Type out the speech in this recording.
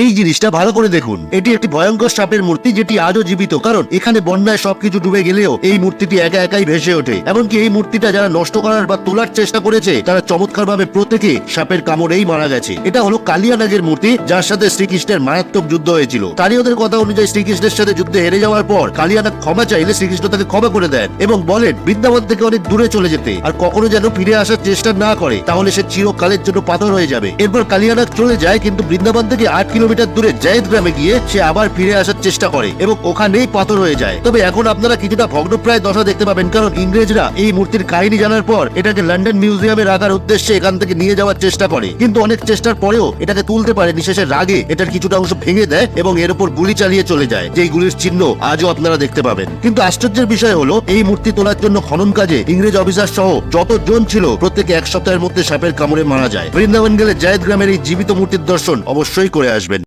এই জিনিসটা ভালো করে দেখুন। এটি একটি ভয়ঙ্কর সাপের মূর্তি যেটি আজও জীবিত, কারণ এখানে বন্যায় সবকিছু ডুবে গেলেও এই মূর্তিটি একা একাই ভেসে ওঠে। এমনকি এই মূর্তিটা যারা নষ্ট করার বা তোলার চেষ্টা করেছে, তারা চমৎকার ভাবে প্রত্যেকে সাপের কামড়েই মারা গেছে। এটা হলো কালিয়ানাগের মূর্তি, যার সাথে শ্রীকৃষ্ণের মারাত্মক যুদ্ধ হয়েছিল। স্থানীয়দের কথা অনুযায়ী শ্রীকৃষ্ণের সাথে যুদ্ধে হেরে যাওয়ার পর কালিয়ানাগ ক্ষমা চাইলে শ্রীকৃষ্ণ তাকে ক্ষমা করে দেন এবং বলেন, বৃন্দাবন থেকে অনেক দূরে চলে যেতে। আর কখনো যেন ফিরে আসার চেষ্টা না করে, তাহলে সে চিরকালের জন্য পাথর হয়ে যাবে। এরপর কালিয়ানাগ চলে যায়, কিন্তু বৃন্দাবন থেকে আট কিলোমিটার দূরে জায়েদ গ্রামে গিয়ে সে আবার ফিরে আসার চেষ্টা করে এবং ওখানেই পাথর হয়ে যায়। তবে এখন আপনারা কিছুটা ভগ্নপ্রায় দশা দেখতে পাবেন, কারণ ইংরেজরা এই মূর্তির কাহিনী জানার পর এটাকে লন্ডন মিউজিয়ামে রাখার উদ্দেশ্যে এখান থেকে নিয়ে যাওয়ার চেষ্টা করে। কিন্তু অনেক চেষ্টার পরেও এটাকে তুলতে পারে শেষের রাগে এটার কিছুটা অংশ ভেঙে দেয় এবং এর উপর গুলি চালিয়ে চলে যায়, যেই গুলির চিহ্ন আজও আপনারা দেখতে পাবেন। কিন্তু আশ্চর্যের বিষয় হলো, এই মূর্তি তোলার জন্য খনন কাজে ইংরেজ অফিসার সহ যতজন ছিল প্রত্যেকে এক সপ্তাহের মধ্যে সাপের কামড়ে মারা যায়। বৃন্দাবন গেলে জায়দ গ্রামের এই জীবিত মূর্তির দর্শন অবশ্যই করে আসবেন।